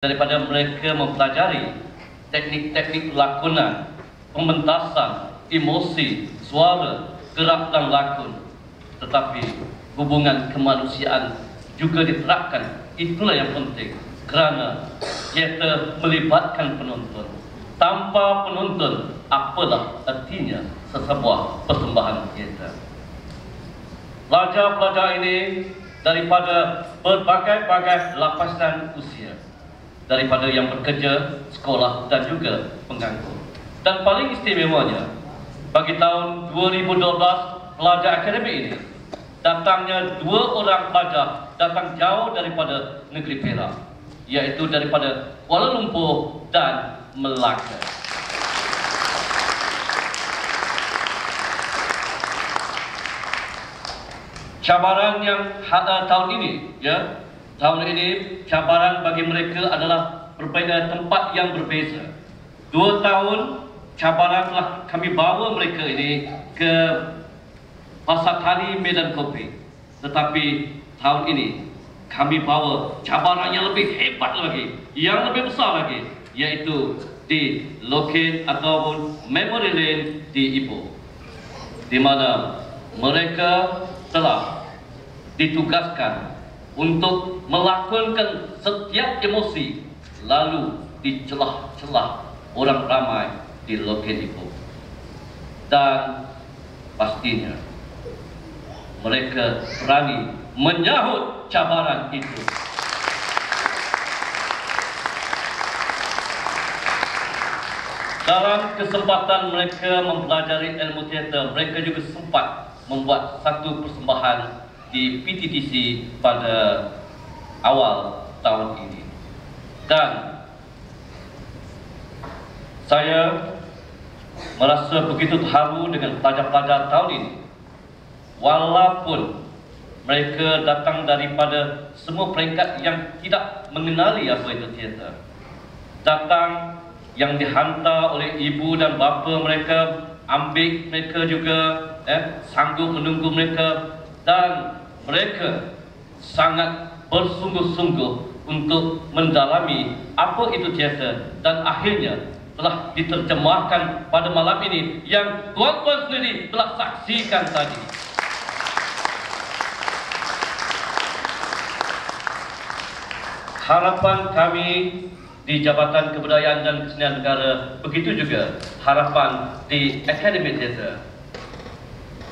daripada mereka mempelajari teknik-teknik lakonan, pementasan, emosi, suara, gerak dan lakon. Tetapi hubungan kemanusiaan juga diterapkan. Itulah yang penting. Kerana teater melibatkan penonton. Tanpa penonton, apalah artinya sesebuah persembahan teater. Pelajar-pelajar ini daripada berbagai-bagai lapasan usia daripada yang bekerja, sekolah dan juga penganggur. Dan paling istimewanya, bagi tahun 2012 pelajar akademik ini datangnya dua orang pelajar datang jauh daripada negeri Perak iaitu daripada Kuala Lumpur dan Melaka. Cabaran yang ada tahun ini, ya, tahun ini cabaran bagi mereka adalah berbeza tempat yang berbeza. Dua tahun cabaran telah kami bawa mereka ini ke Pasar Tani Medan Kopi. Tetapi tahun ini kami bawa cabaran yang lebih hebat lagi, yang lebih besar lagi, iaitu di loket ataupun memory lane di Ipoh. Di mana mereka telah ditugaskan untuk melakukan setiap emosi lalu di celah-celah orang ramai di loket itu. Dan pastinya mereka berani menyahut cabaran itu. Dalam kesempatan mereka mempelajari ilmu teater, mereka juga sempat membuat satu persembahan di PTTC pada awal tahun ini. Dan saya merasa begitu terharu dengan pelajar-pelajar tahun ini. Walaupun mereka datang daripada semua peringkat yang tidak mengenali apa itu teater. Datang yang dihantar oleh ibu dan bapa mereka, ambil mereka juga, eh, sanggup menunggu mereka dan mereka sangat bersungguh-sungguh untuk mendalami apa itu teater dan akhirnya telah diterjemahkan pada malam ini yang tuan-tuan sendiri telah saksikan tadi. Harapan kami di Jabatan Kebudayaan dan Kesenian Negara begitu juga harapan di Akademi Teater.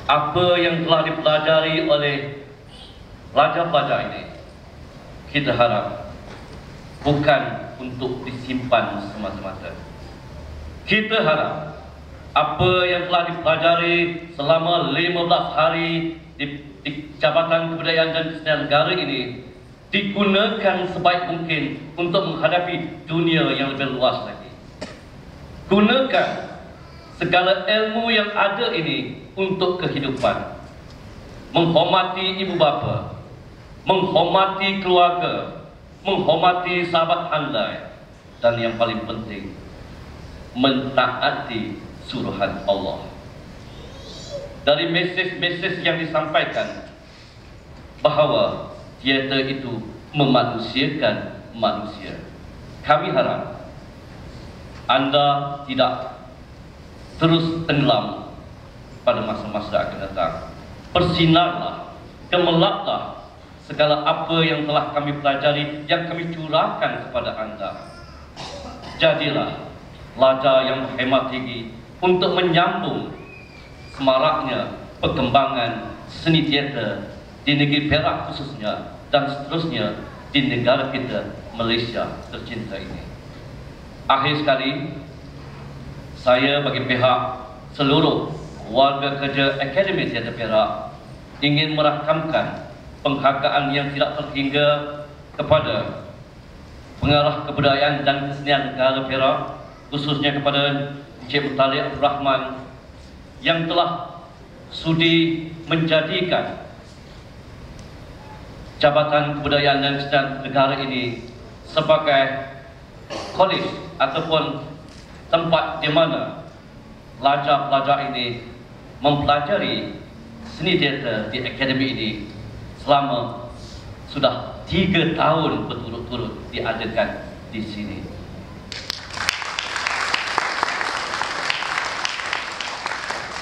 Apa yang telah dipelajari oleh pelajar-pelajar ini kita harap bukan untuk disimpan semata-mata. Kita harap apa yang telah dipelajari selama 15 hari di, di Jabatan Kebudayaan dan Kesenian Negara ini digunakan sebaik mungkin untuk menghadapi dunia yang lebih luas lagi. Gunakan segala ilmu yang ada ini untuk kehidupan. Menghormati ibu bapa, menghormati keluarga, menghormati sahabat anda dan yang paling penting mentaati suruhan Allah. Dari mesej-mesej yang disampaikan bahawa teater itu memanusiakan manusia. Kami harap anda tidak terus tenggelam pada masa-masa akan datang. Persinarlah, gemelaplah segala apa yang telah kami pelajari, yang kami curahkan kepada anda. Jadilah pelajar yang berhemat tinggi untuk menyambung semaraknya perkembangan seni teater di negeri Perak khususnya dan seterusnya di negara kita Malaysia tercinta ini. Akhir sekali, saya bagi pihak seluruh warga kerja Akademi Teater Perak ingin merakamkan penghargaan yang tidak terhingga kepada pengarah kebudayaan dan kesenian negara Perak khususnya kepada Encik Mutali Abdul Rahman yang telah sudi menjadikan Jabatan Kebudayaan dan Kesenian Negara ini sebagai kolej ataupun tempat di mana pelajar-pelajar ini mempelajari seni teater di akademi ini selama sudah tiga tahun berturut-turut diadakan di sini.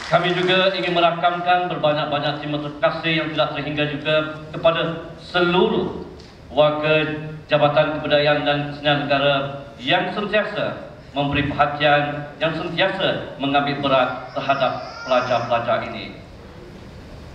Kami juga ingin merakamkan berbanyak-banyak terima kasih yang tidak terhingga juga kepada seluruh warga Jabatan Kebudayaan dan Kesenian Negara yang sentiasa memberi perhatian, yang sentiasa mengambil berat terhadap pelajar-pelajar ini.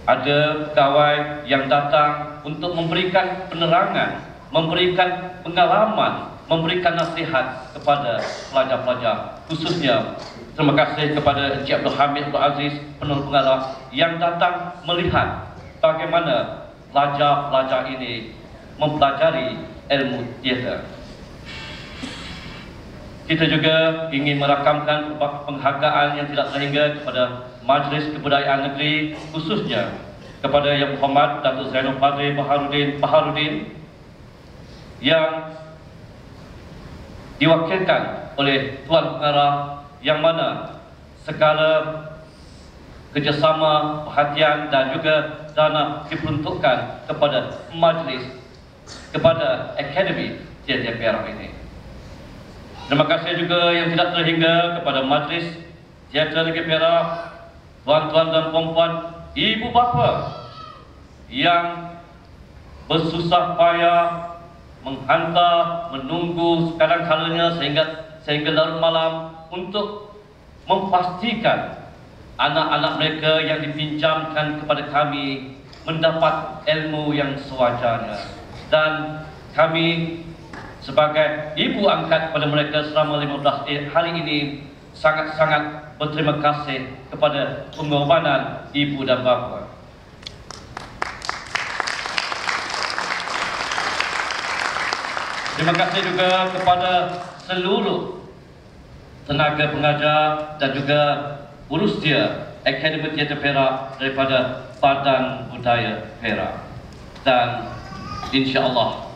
Ada pegawai yang datang untuk memberikan penerangan, memberikan pengalaman, memberikan nasihat kepada pelajar-pelajar, khususnya Terima kasih kepada Encik Abdul Hamid Abdul Aziz, penulis pengarah yang datang melihat bagaimana pelajar-pelajar ini mempelajari ilmu teater. Kita juga ingin merakamkan penghargaan yang tidak terhingga kepada Majlis Kebudayaan Negeri khususnya kepada Yang Berhormat Datuk Zainul Fadri Baharudin Baharudin yang diwakilkan oleh Tuan Pengarah yang mana segala kerjasama, perhatian dan juga dana diperuntukkan kepada majlis, kepada Akademi Tiada Perak ini. Terima kasih juga yang tidak terhingga kepada majlis Tiada Negeri Perak, tuan-tuan dan puan-puan, ibu bapa yang bersusah payah menghantar, menunggu sekadang kalanya sehingga sehingga larut malam untuk memastikan anak-anak mereka yang dipinjamkan kepada kami mendapat ilmu yang sewajarnya. Dan kami sebagai ibu angkat kepada mereka selama 15 hari ini sangat-sangat berterima kasih kepada pengorbanan ibu dan bapa. Terima kasih juga kepada seluruh tenaga pengajar dan juga urus dia Akademi Teater Perak daripada Badan Budaya Perak dan insya Allah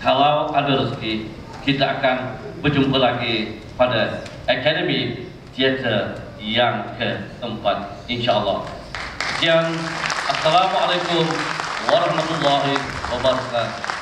kalau ada rezeki kita akan berjumpa lagi pada Akademi Teater yang keempat insya Allah sekian Assalamualaikum warahmatullahi wabarakatuh